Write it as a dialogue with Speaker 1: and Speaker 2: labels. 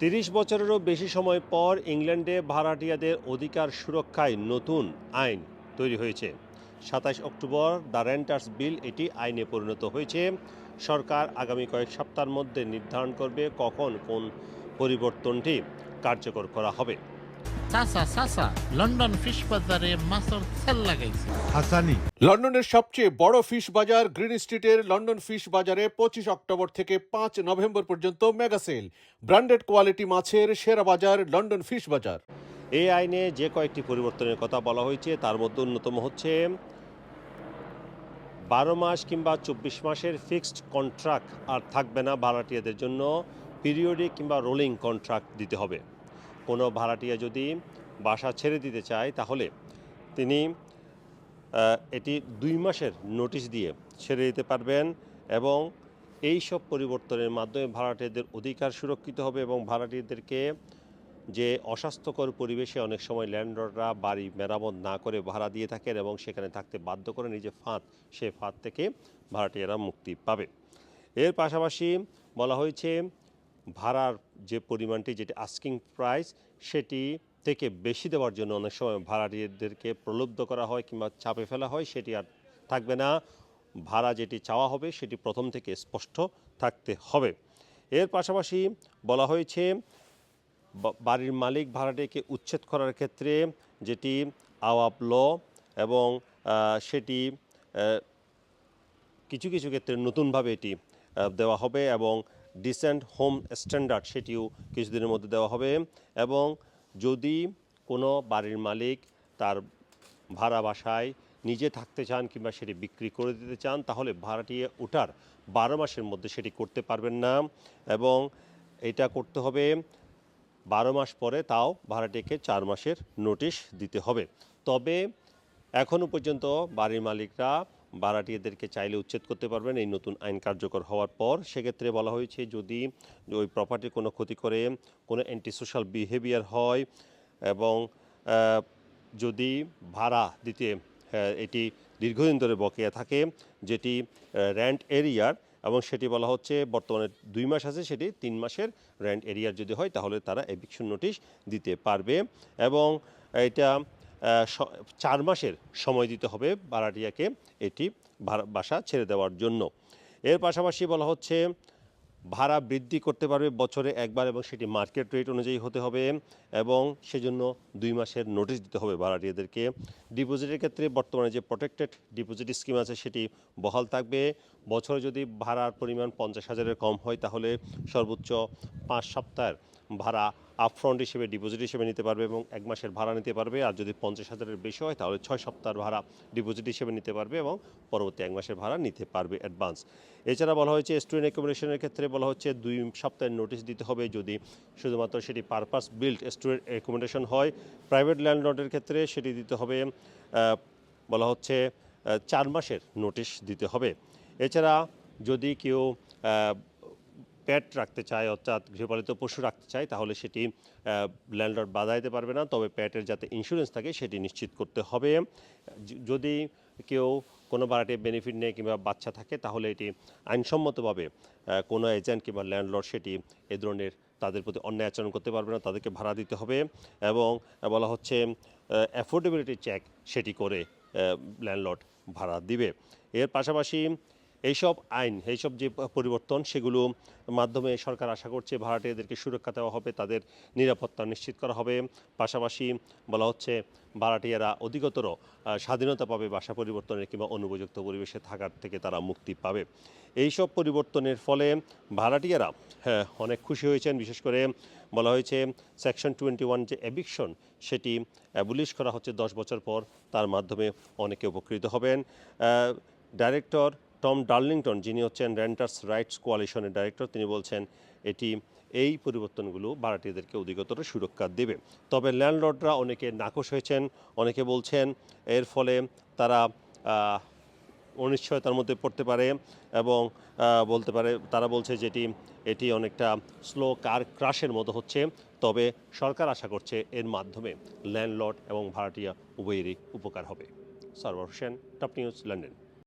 Speaker 1: তিরিশ বছরেরও বেশি সময় পর ইংল্যান্ডে ভাড়াটিয়াদের অধিকার সুরক্ষায় নতুন আইন তৈরি হয়েছে। সাতাশ অক্টোবর দ্য রেন্টার্স বিল এটি আইনে পরিণত হয়েছে। সরকার আগামী কয়েক সপ্তাহের মধ্যে নির্ধারণ করবে কখন কোন পরিবর্তনটি কার্যকর করা হবে।
Speaker 2: চাচা চাচা লন্ডন ফিশ বাজারে মাছের সেল লাগাইছে।
Speaker 3: হাসানি।
Speaker 4: লন্ডনের সবচেয়ে বড় ফিশ বাজার গ্রিন স্ট্রিটের লন্ডন ফিশ বাজারে পঁচিশ অক্টোবর থেকে পাঁচ নভেম্বর পর্যন্ত মেগা সেল। ব্র্যান্ডেড কোয়ালিটি মাছের সেরা বাজার লন্ডন ফিশ বাজার।
Speaker 1: এই আইনে যে কয়েকটি পরিবর্তনের কথা বলা হয়েছে তার মধ্যে অন্যতম হচ্ছে বারো মাস কিংবা চব্বিশ মাসের ফিক্সড কন্ট্রাক্ট আর থাকবে না ভাড়াটিয়াদের জন্য পিরিয়ডিক কিংবা রোলিং কন্ট্রাক্ট দিতে হবে। কোনো ভাড়াটিয়া যদি বাসা ছেড়ে দিতে চায়, তাহলে তিনি এটি দুই মাসের নোটিশ দিয়ে ছেড়ে দিতে পারবেন এবং এই সব পরিবর্তনের মাধ্যমে ভাড়াটিয়াদের অধিকার সুরক্ষিত হবে এবং ভাড়াটিয়াদেরকে যে অস্বাস্থ্যকর পরিবেশে অনেক সময় ল্যান্ডলর্ডরা বাড়ি মেরামত না করে ভাড়া দিয়ে থাকেন এবং সেখানে থাকতে বাধ্য করে নিজে ফাঁদ সেই ফাঁদ থেকে ভাড়াটিয়ারা মুক্তি পাবে। এর পাশাপাশি বলা হয়েছে ভাড়ার যে পরিমাণটি, যেটি আস্কিং প্রাইস সেটি থেকে বেশি দেওয়ার জন্য অনেক সময় ভাড়াটিদেরকে প্রলুব্ধ করা হয় কিংবা চাপে ফেলা হয়, সেটি আর থাকবে না। ভাড়া যেটি চাওয়া হবে, সেটি প্রথম থেকে স্পষ্ট থাকতে হবে। এর পাশাপাশি বলা হয়েছে বাড়ির মালিক ভাড়াটিকে উচ্ছেদ করার ক্ষেত্রে যেটি আওয়াব ল এবং সেটি কিছু কিছু ক্ষেত্রে নতুনভাবে এটি দেওয়া হবে এবং ডিসেন্ট হোম স্ট্যান্ডার্ড সেটিও কিছুদিনের মধ্যে দেওয়া হবে এবং যদি কোনো বাড়ির মালিক তার ভাড়া বাসায় নিজে থাকতে চান কিংবা সেটি বিক্রি করে দিতে চান, তাহলে ভাড়াটিয়ে ওঠার বারো মাসের মধ্যে সেটি করতে পারবেন না এবং এটা করতে হবে বারো মাস পরে তাও ভাড়াটিকে চার মাসের নোটিশ দিতে হবে। তবে এখনও পর্যন্ত বাড়ির মালিকরা ভাড়াটিয়াদেরকে চাইলে উচ্ছেদ করতে পারবেন এই নতুন আইন কার্যকর হওয়ার পর। সেক্ষেত্রে বলা হয়েছে যদি ওই প্রপার্টির কোনো ক্ষতি করে, কোনো অ্যান্টি সোশ্যাল বিহেভিয়ার হয় এবং যদি ভাড়া দিতে এটি দীর্ঘদিন ধরে বকেয়া থাকে, যেটি র্যান্ট এরিয়ার এবং সেটি বলা হচ্ছে বর্তমানে দুই মাস আছে, সেটি তিন মাসের র্যান্ট এরিয়ার যদি হয় তাহলে তারা এভিকশন নোটিশ দিতে পারবে এবং এটা চার মাসের সময় দিতে হবে ভাড়াটিয়াকে এটি বাসা ছেড়ে দেওয়ার জন্য। এর পাশাপাশি বলা হচ্ছে, ভাড়া বৃদ্ধি করতে পারবে বছরে একবার এবং সেটি মার্কেট রেট অনুযায়ী হতে হবে এবং সেজন্য দুই মাসের নোটিশ দিতে হবে ভাড়াটিয়াদেরকে ডিপোজিটের ক্ষেত্রে বর্তমানে যে প্রোটেক্টেড ডিপোজিট স্কিম আছে সেটি বহাল থাকবে। বছরে যদি ভাড়ার পরিমাণ পঞ্চাশ হাজারের কম হয় তাহলে সর্বোচ্চ পাঁচ সপ্তাহের ভাড়া আপফ্রন্ট হিসেবে ডিপোজিট হিসেবে নিতে পারবে এবং এক মাসের ভাড়া নিতে পারবে। আর যদি পঞ্চাশ হাজারের বেশি হয়, তাহলে ছয় সপ্তাহের ভাড়া ডিপোজিট হিসেবে নিতে পারবে এবং পরবর্তী এক মাসের ভাড়া নিতে পারবে অ্যাডভান্স এছাড়া বলা হয়েছে স্টুডেন্ট অ্যাকোমোডেশনের ক্ষেত্রে বলা হচ্ছে, দুই সপ্তাহের নোটিশ দিতে হবে। যদি শুধুমাত্র সেটি পারপাস বিল্ড স্টুডেন্ট অ্যাকোমোডেশন হয় প্রাইভেট ল্যান্ডলর্ডের ক্ষেত্রে সেটি দিতে হবে বলা হচ্ছে চার মাসের নোটিশ দিতে হবে। এছাড়া যদি কেউ পেট রাখতে চায় অর্থাৎ গৃহপালিত পশু রাখতে চায়, তাহলে সেটি ল্যান্ডলর্ড বাধা দিতে পারবে না। তবে পেটের যাতে ইন্স্যুরেন্স থাকে, সেটি নিশ্চিত করতে হবে। যদি কেউ কোনো ভাড়াটে বেনিফিট নেয় কিংবা বাচ্চা থাকে, তাহলে এটি আইনসম্মতভাবে কোনো এজেন্ট কিংবা ল্যান্ডলর্ড সেটি এ ধরনের তাদের প্রতি অন্যায় আচরণ করতে পারবে না, তাদেরকে ভাড়া দিতে হবে এবং বলা হচ্ছে অ্যাফোর্ডেবিলিটি চেক সেটি করে ল্যান্ডলর্ড ভাড়া দিবে। এর পাশাপাশি এইসব আইন, এইসব যে পরিবর্তন সেগুলো মাধ্যমে সরকার আশা করছে ভাড়াটিয়াদেরকে সুরক্ষা দেওয়া হবে, তাদের নিরাপত্তা নিশ্চিত করা হবে। পাশাপাশি বলা হচ্ছে, ভাড়াটিয়ারা অধিকতর স্বাধীনতা পাবে বাসা পরিবর্তনের কিংবা অনুপযুক্ত পরিবেশে থাকার থেকে তারা মুক্তি পাবে। এইসব পরিবর্তনের ফলে ভাড়াটিয়ারা হ্যাঁ অনেক খুশি হয়েছেন। বিশেষ করে বলা হয়েছে সেকশন টোয়েন্টি ওয়ান যে অ্যাবিকশন সেটি অ্যাবুলিশ করা হচ্ছে দশ বছর পর। তার মাধ্যমে অনেকে উপকৃত হবেন। ডাইরেক্টর টম ডার্লিংটন, যিনি হচ্ছেন রেন্টার্স রাইটস কোয়ালিশনের ডাইরেক্টর, তিনি বলছেন এটি, এই পরিবর্তনগুলো ভাড়াটিয়াদেরকে অধিকতর সুরক্ষা দেবে। তবে ল্যান্ডলর্ডরা অনেকে নাকশ হয়েছেন, অনেকে বলছেন এর ফলে তারা অনিশ্চয়তার মধ্যে পড়তে পারে এবং বলতে পারে, তারা বলছে যেটি এটি অনেকটা স্লো কার ক্রাশের মতো হচ্ছে। তবে সরকার আশা করছে এর মাধ্যমে ল্যান্ডলর্ড এবং ভাড়াটিয়া উভয়েরই উপকার হবে। Sarwar Hossain, top news, London.